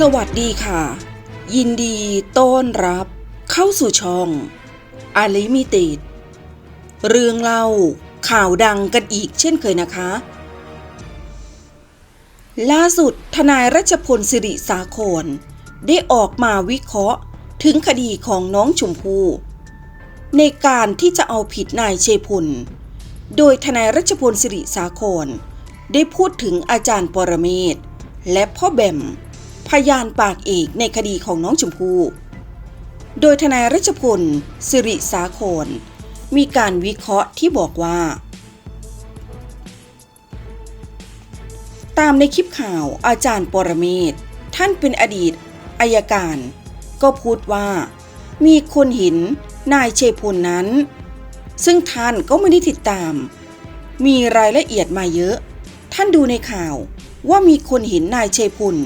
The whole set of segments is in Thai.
สวัสดีค่ะ ยินดีต้อนรับ เข้าสู่ช่องอลิมิติดเรื่องเล่าข่าวดังกันอีกเช่นเคยนะคะ ล่าสุดทนายรัชพลสิริสาครได้ออกมาวิเคราะห์ถึงคดีของน้องชมพู่ในการที่จะเอาผิดนายเชพลโดยทนายรัชพลสิริสาครได้พูดถึงอาจารย์ปรเมศและพ่อแบม พยานปากเอกในคดีของน้องชมพู่ โดยทนายรัชพลสิริสาครมีการวิเคราะห์ที่บอกว่า ตามในคลิปข่าวอาจารย์ปรเมศท่านเป็นอดีตอายการ ก็พูดว่า มีคนเห็นนายเชพลนั้น ซึ่งท่านก็ไม่ได้ติดตาม มีรายละเอียดมาเยอะ ท่านดูในข่าวว่ามีคนเห็นนายเชพล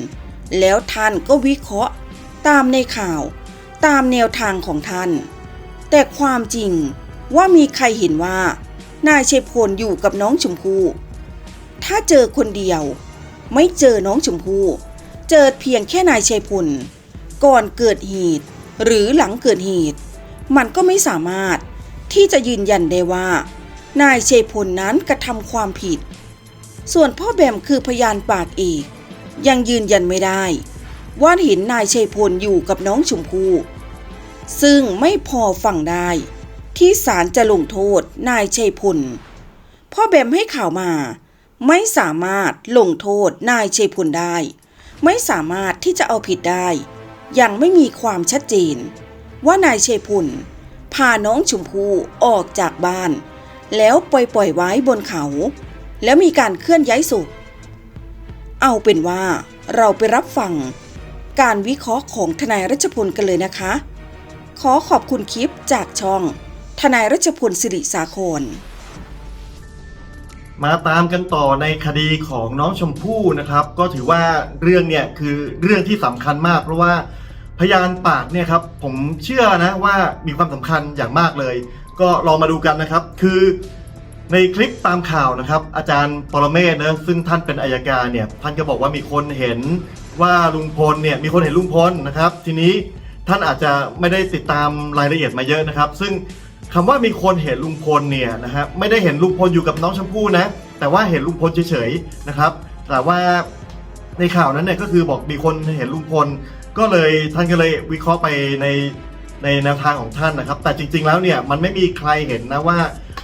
แล้วท่านก็วิเคราะห์ตามในข่าวตามแนวทางของท่าน แต่ความจริงว่ามีใครเห็นว่า นายเชยพลอยู่กับน้องชมพู่ถ้าเจอคนเดียว ไม่เจอน้องชมพู่เจอเพียงแค่นายชัยพลก่อนเกิดเหตุ หรือหลังเกิดเหตุ มันก็ไม่สามารถที่จะยืนยันได้ว่า นายชัยพลนั้นกระทำความผิด ส่วนพ่อแบมคือพยานปากเอก ยังยืนยันไม่ได้ ว่าเห็นนายชัยพลอยู่กับน้องชมพู่ซึ่งไม่พอฟังได้ ที่ศาลจะลงโทษนายชัยพลพ่อแบมให้ข่าวมา ไม่สามารถลงโทษนายชัยพลได้ ไม่สามารถที่จะเอาผิดได้ ยังไม่มีความชัดเจน ว่านายชัยพลพาน้องชมพู่ออกจากบ้าน แล้วปล่อยปล่อยไว้บนเขา แล้วมีการเคลื่อนย้ายศพ เอาเป็นว่าเราไปรับฟัง การวิเคราะห์ของทนายรัชพลกันเลยนะคะ ขอขอบคุณคลิปจากช่อง ทนายรัชพลสิริสาครมาตามกันต่อในคดีของน้องชมพู่นะครับ ก็ถือว่าเรื่องเนี่ยคือเรื่องที่สำคัญมาก เพราะว่าพยานปากเนี่ยครับผมเชื่อนะว่ามีความสำคัญอย่างมากเลย ก็ลองมาดูกันนะครับ คือ ในคลิปตามข่าวนะครับ อาจารย์ปรเมศนะซึ่งท่านเป็นอายการเนี่ยท่านก็บอกว่ามีคนเห็นว่าลุงพลเนี่ยมีคนเห็นลุงพลนะครับ ทีนี้ท่านอาจจะไม่ได้ติดตามรายละเอียดมาเยอะนะครับ ซึ่งคำว่ามีคนเห็นลุงพลเนี่ยนะฮะไม่ได้เห็นลุงพลอยู่กับน้องชมพู่นะ แต่ว่าเห็นลุงพลเฉยๆนะครับ แต่ว่าในข่าวนั้นเนี่ยก็คือบอกมีคนเห็นลุงพล ก็เลยท่านก็เลยวิเคราะห์ไปใน ในแนวทางของท่านนะครับ แต่จริง ๆ แล้วเนี่ยมันไม่มีใครเห็นนะว่า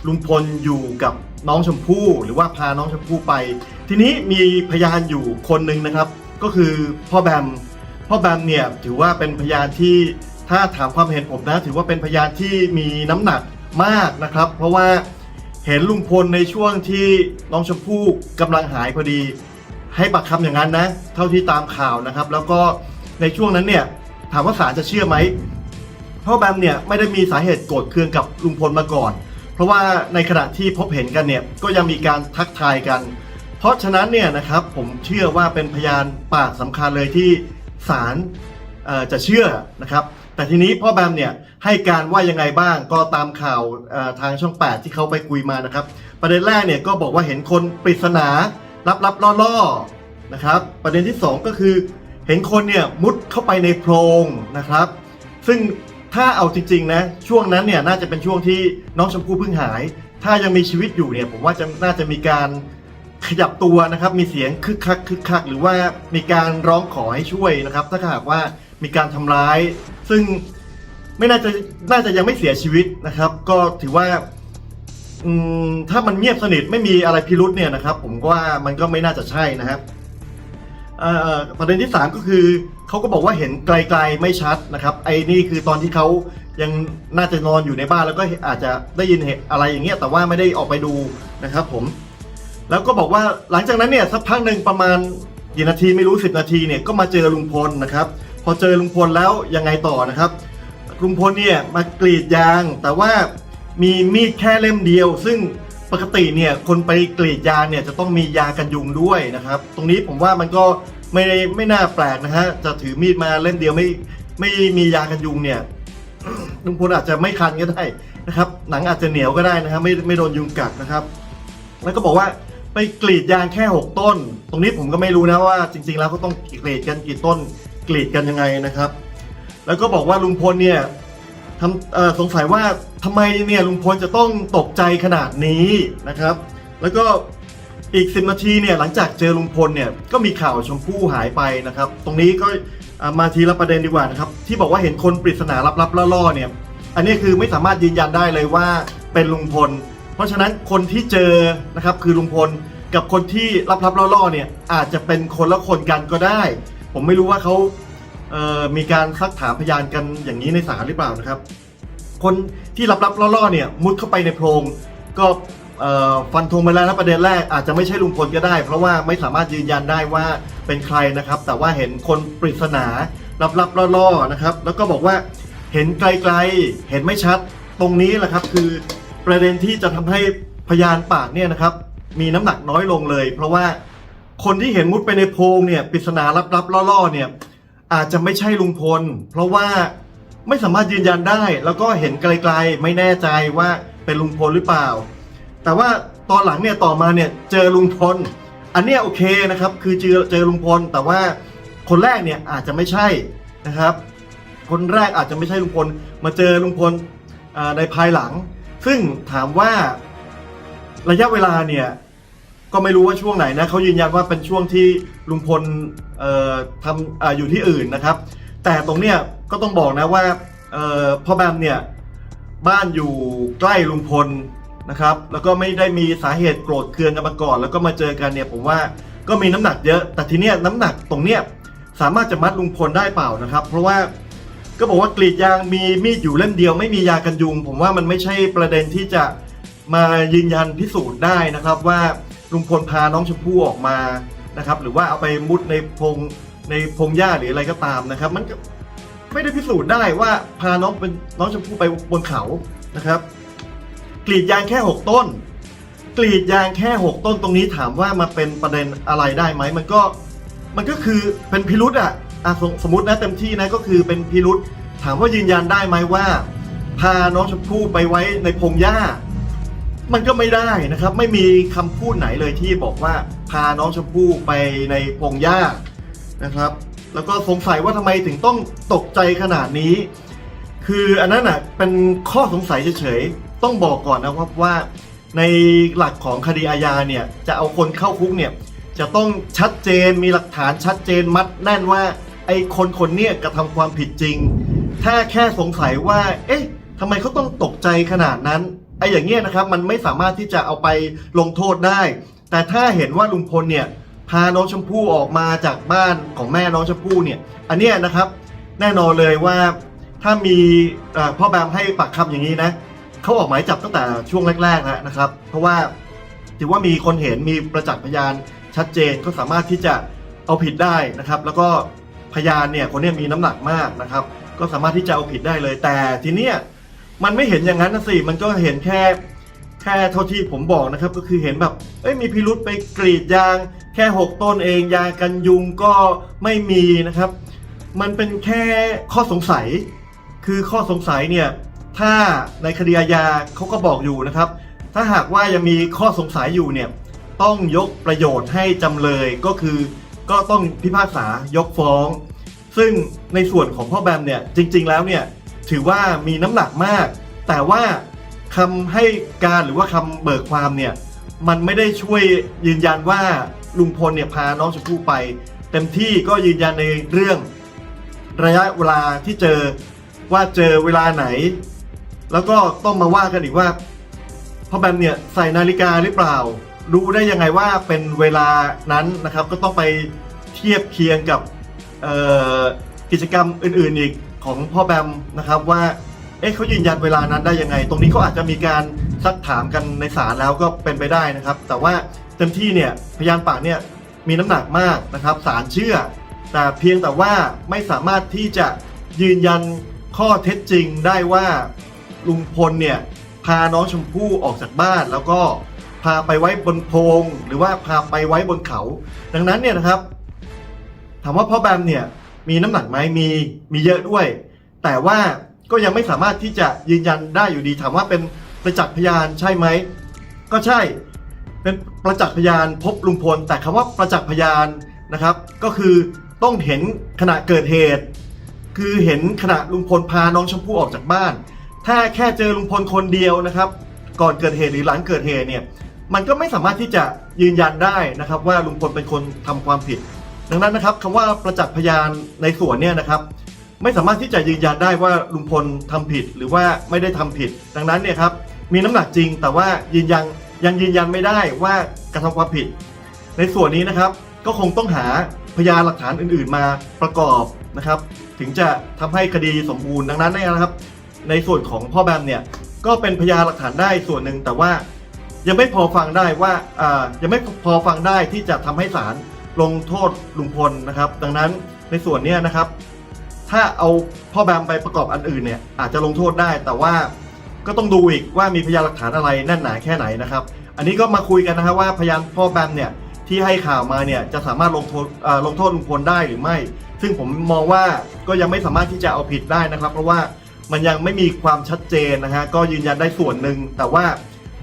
ลุงพลอยู่กับน้องชมพู่หรือว่าพาน้องชมพู่ไป ทีนี้มีพยานอยู่คนหนึ่งนะครับ ก็คือพ่อแบมพ่อแบมเนี่ยถือว่าเป็นพยานที่ถ้าถามความเห็นผมนะ ถือว่าเป็นพยานที่มีน้ำหนักมากนะครับ เพราะว่าเห็นลุงพลในช่วงที่น้องชมพู่กำลังหายพอดี ให้ปากคำอย่างนั้นนะ เท่าที่ตามข่าวนะครับ แล้วก็ในช่วงนั้นเนี่ยถามว่าศาลจะเชื่อไหม พ่อแบมเนี่ยไม่ได้มีสาเหตุโกรธเคืองกับลุงพลมาก่อน เพราะว่าในขณะที่พบเห็นกันเนี่ยก็ยังมีการทักทายกัน เพราะฉะนั้นเนี่ยนะครับผมเชื่อว่าเป็นพยานปากสำคัญเลยที่ศาลจะเชื่อนะครับแต่ทีนี้พ่อแบมเนี่ยให้การว่ายังไงบ้างก็ตามข่าวทางช่อง 8 ที่เขาไปคุยมานะครับ ประเด็นแรกเนี่ยก็บอกว่าเห็นคนปริศนาลับๆล่อๆนะครับ ประเด็นที่ 2 ก็คือ เห็นคนเนี่ยมุดเข้าไปในโพรงนะครับ ซึ่ง ถ้าเอาจริงๆนะ ช่วงนั้นเนี่ยน่าจะเป็นช่วงที่น้องชมพู่เพิ่งหาย ถ้ายังมีชีวิตอยู่เนี่ยผมว่าจะน่าจะมีการขยับตัวนะครับ มีเสียงคึกคักคึกคัก หรือว่ามีการร้องขอให้ช่วยนะครับ ถ้าหากว่ามีการทำร้าย ซึ่งไม่น่าจะน่าจะยังไม่เสียชีวิตนะครับ ก็ถือว่าถ้ามันเงียบสนิทไม่มีอะไรพิรุษเนี่ยนะครับ ผมว่ามันก็ไม่น่าจะใช่นะครับ ประเด็นที่สามก็คือเขาก็บอกว่าเห็นไกลๆไม่ชัดนะครับไอ้นี่คือตอนที่เขายังน่าจะนอนอยู่ในบ้านแล้วก็อาจจะได้ยินเหตุอะไรอย่างเงี้ยแต่ว่าไม่ได้ออกไปดูนะครับผมแล้วก็บอกว่าหลังจากนั้นเนี่ยสักพักหนึ่งประมาณกี่นาทีไม่รู้สิบนาทีเนี่ยก็มาเจอลุงพลนะครับ พอเจอลุงพลแล้วยังไงต่อนะครับลุงพลเนี่ยมากรีดยางแต่ว่ามีมีดแค่เล่มเดียว ซึ่ง ปกติเนี่ยคนไปกรีดยางเนี่ยจะต้องมียากันยุงด้วยนะครับ ตรงนี้ผมว่ามันก็ไม่ได้ไม่น่าแปลกนะฮะจะถือมีดมาเล่มเดียวไม่ไม่มียากันยุงเนี่ยลุงพลอาจจะไม่คันก็ได้นะครับ หนังอาจจะเหนียวก็ได้นะครับไม่ไม่โดนยุงกัดนะครับ แล้วก็บอกว่าไปกรีดยางแค่ 6 ต้น ตรงนี้ผมก็ไม่รู้นะว่า จริง ๆ แล้วเขาต้องกรีดกันกี่ต้นกรีดกันยังไงนะครับ แล้วก็บอกว่าลุงพลเนี่ย ทำสงสัยว่าทำไมเนี่ยลุงพลจะต้องตกใจขนาดนี้นะครับ แล้วก็อีก10นาทีเนี่ยหลังจากเจอลุงพลเนี่ยก็มีข่าวชมพู่หายไปนะครับ ตรงนี้ก็มาทีละประเด็นดีกว่านะครับ ที่บอกว่าเห็นคนปริศนาลับๆล่อๆเนี่ย อันนี้คือไม่สามารถยืนยันได้เลยว่าเป็นลุงพล เพราะฉะนั้นคนที่เจอนะครับคือลุงพลกับคนที่ลับๆล่อๆเนี่ยอาจจะเป็นคนละคนกันก็ได้ ผมไม่รู้ว่าเขา มีการซักถามพยานกันอย่างนี้ในศาลหรือเปล่านะครับ คนที่ลับๆล่อๆเนี่ยมุดเข้าไปในโพรงก็ฟันธงไปแล้วนะประเด็นแรกอาจจะไม่ใช่ลุงพลก็ได้ เพราะว่าไม่สามารถยืนยันได้ว่าเป็นใครนะครับ แต่ว่าเห็นคนปริศนาลับๆล่อๆนะครับ แล้วก็บอกว่าเห็นไกลๆเห็นไม่ชัดตรงนี้แหละครับ คือประเด็นที่จะทำให้พยานปากเนี่ยนะครับ มีน้ำหนักน้อยลงเลย เพราะว่าคนที่เห็นมุดไปในโพรงเนี่ยปริศนาลับๆล่อๆเนี่ย อาจจะไม่ใช่ลุงพล เพราะว่าไม่สามารถยืนยันได้ แล้วก็เห็นไกลๆ ไม่แน่ใจว่าเป็นลุงพลหรือเปล่า แต่ว่าตอนหลังเนี่ยต่อมาเนี่ยเจอลุงพล อันเนี้ยโอเคนะครับ คือเจอเจอลุงพล แต่ว่าคนแรกเนี่ยอาจจะไม่ใช่นะครับ คนแรกอาจจะไม่ใช่ลุงพล มาเจอลุงพลในภายหลัง ซึ่งถามว่าระยะเวลาเนี่ย ก็ไม่รู้ว่าช่วงไหนนะเขายืนยันว่าเป็นช่วงที่ลุงพลเอ่อทำอาอยู่ที่อื่นนะครับ แต่ตรงเนี้ยก็ต้องบอกนะว่าเอ่อพ่อแบมเนี่ยบ้านอยู่ใกล้ลุงพลนะครับ แล้วก็ไม่ได้มีสาเหตุโกรธเคืองกันมาก่อน แล้วก็มาเจอกันเนี่ยผมว่าก็มีน้ำหนักเยอะ แต่ทีเนี้ยน้ำหนักตรงเนี้ยสามารถจะมัดลุงพลได้เปล่านะครับ เพราะว่าก็บอกว่ากรีดยางมีมีดอยู่เล่มเดียวไม่มียากันยุง ผมว่ามันไม่ใช่ประเด็นที่จะมายืนยันพิสูจน์ได้นะครับว่า ลุงพลพาน้องชมพู่ออกมานะครับ หรือว่าเอาไปมุดในพงในพงหญ้าหรืออะไรก็ตามนะครับ มันก็ไม่ได้พิสูจน์ได้ว่าพาน้องเป็นน้องชมพู่ไปบนเขานะครับ กรีดยางแค่ 6 ต้น กรีดยางแค่ 6 ต้นตรงนี้ถามว่ามาเป็นประเด็นอะไรได้ไหมมันก็มันก็คือเป็นพิรุษอะอะสมสมมตินะเต็มที่นะก็คือเป็นพิรุษถามว่ายืนยันได้ไหมว่า พาน้องชมพู่ไปไว้ในพงหญ้า มันก็ไม่ได้นะครับ ไม่มีคำพูดไหนเลยที่บอกว่าพาน้องชมพู่ไปในพงหญ้านะครับ แล้วก็สงสัยว่าทำไมถึงต้องตกใจขนาดนี้ คืออันนั้นอะเป็นข้อสงสัยเฉยๆต้องบอกก่อนนะครับว่าในหลักของคดีอาญาเนี่ยจะเอาคนเข้าคุกเนี่ยจะต้องชัดเจนมีหลักฐานชัดเจนมัดแน่นว่าไอ้คนคนเนี้กระทำความผิดจริง ถ้าแค่สงสัยว่า เอ๊ะทำไมเขาต้องตกใจขนาดนั้น ไอ้อย่างเงี้ยนะครับมันไม่สามารถที่จะเอาไปลงโทษได้ แต่ถ้าเห็นว่าลุงพลเนี่ยพาน้องชมพู่ออกมาจากบ้านของแม่น้องชมพู่เนี่ย อันเนี้ยนะครับ แน่นอนเลยว่าถ้ามีพ่อแบมให้ปากคำอย่างนี้นะเขาออกหมายจับตั้งแต่ช่วงแรกๆแล้วนะครับ เพราะว่าถือว่ามีคนเห็นมีประจักษ์พยานชัดเจนก็สามารถที่จะเอาผิดได้นะครับ แล้วก็พยานเนี่ยคนเนี้ยมีน้ำหนักมากนะครับ ก็สามารถที่จะเอาผิดได้เลยแต่ทีเนี้ย มันไม่เห็นอย่างนั้นนะสิ มันก็เห็นแค่แค่เท่าที่ผมบอกนะครับ ก็คือเห็นแบบ เอ้ยมีพิรุษไปกรีดยาง แค่ 6 ต้นเองยางกันยุงก็ไม่มีนะครับ มันเป็นแค่ข้อสงสัย คือข้อสงสัยเนี่ย ถ้าในคดีอาญาเขาก็บอกอยู่นะครับ ถ้าหากว่ายังมีข้อสงสัยอยู่เนี่ย ต้องยกประโยชน์ให้จำเลยก็คือ ก็ต้องพิพากษายกฟ้อง ซึ่งในส่วนของพ่อแบมเนี่ยจริง ๆ แล้วเนี่ยถือว่ามีน้ำหนักมาก แต่ว่าคำให้การหรือว่าคำเบิกความเนี่ยมันไม่ได้ช่วยยืนยันว่าลุงพลเนี่ยพาน้องชมพู่ไป เต็มที่ก็ยืนยันในเรื่อง ระยะเวลาที่เจอว่าเจอเวลาไหน แล้วก็ต้องมาว่ากันอีกว่าพ่อแบมเนี่ยใส่นาฬิกาหรือเปล่า รู้ได้ยังไงว่าเป็นเวลานั้นนะครับ ก็ต้องไปเทียบเคียงกับกิจกรรมอื่นๆอีกของพ่อแบมนะครับว่า เอ๊ะเขายืนยันเวลานั้นได้ยังไง ตรงนี้ก็อาจจะมีการซักถามกันในศาลแล้วก็เป็นไปได้นะครับ แต่ว่าเต็มที่เนี่ยพยานปากเนี่ยมีน้ำหนักมากนะครับศาลเชื่อ แต่เพียงแต่ว่าไม่สามารถที่จะยืนยันข้อเท็จจริงได้ว่าลุงพลเนี่ยพาน้องชมพู่ออกจากบ้าน แล้วก็พาไปไว้บนโพงหรือว่าพาไปไว้บนเขา ดังนั้นเนี่ยนะครับ ถามว่าพ่อแบมเนี่ยมีน้ำหนักไหมมีมีเยอะด้วย แต่ว่า ก็ยังไม่สามารถที่จะยืนยันได้อยู่ดีถามว่าเป็นประจักษ์พยานใช่ไหมก็ใช่เป็นประจักษ์พยานพบลุงพล แต่คำว่าประจักษ์พยานนะครับ ก็คือต้องเห็นขณะเกิดเหตุ คือเห็นขณะลุงพลพาน้องชมพู่ออกจากบ้าน ถ้าแค่เจอลุงพลคนเดียวนะครับ ก่อนเกิดเหตุหรือหลังเกิดเหตุเนี่ยมันก็ไม่สามารถที่จะยืนยันได้นะครับ ว่าลุงพลเป็นคนทำความผิด ดังนั้นนะครับคำว่าประจักษ์พยานในส่วนเนี่ยนะครับ ไม่สามารถที่จะยืนยันได้ว่าลุงพลทำผิดหรือว่าไม่ได้ทำผิด ดังนั้นเนี่ยครับมีน้ำหนักจริง แต่ว่ายืนยันยังยืนยันไม่ได้ว่ากระทำความผิด ในส่วนนี้นะครับก็คงต้องหาพยานหลักฐานอื่น ๆ มาประกอบนะครับ ถึงจะทำให้คดีสมบูรณ์ดังนั้นเนี่ยนะครับ ในส่วนของพ่อแบมเนี่ยก็เป็นพยานหลักฐานได้ส่วนหนึ่งแต่ว่ายังไม่พอฟังได้ว่าอ่ายังไม่พอฟังได้ที่จะทำให้ศาลลงโทษลุงพลนะครับ ดังนั้นในส่วนนี้นะครับ ถ้าเอาพ่อแบมไปประกอบอันอื่นเนี่ยอาจจะลงโทษได้ แต่ว่าก็ต้องดูอีกว่ามีพยานหลักฐานอะไรแน่นหนาแค่ไหนนะครับ อันนี้ก็มาคุยกันนะครับว่าพยานพ่อแบมเนี่ยที่ให้ข่าวมาเนี่ยจะสามารถลงโทษลงโทษลุงพลได้หรือไม่ ซึ่งผมมองว่าก็ยังไม่สามารถที่จะเอาผิดได้นะครับ เพราะว่ามันยังไม่มีความชัดเจนนะฮะก็ยืนยันได้ส่วนหนึ่งแต่ว่า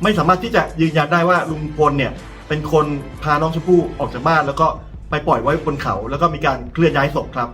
ไม่สามารถที่จะยืนยันได้ว่าลุงพลเนี่ยเป็นคนพาน้องชมพู่ออกจากบ้าน แล้วก็ไปปล่อยไว้บนเขา แล้วก็มีการเคลื่อนย้ายศพครับ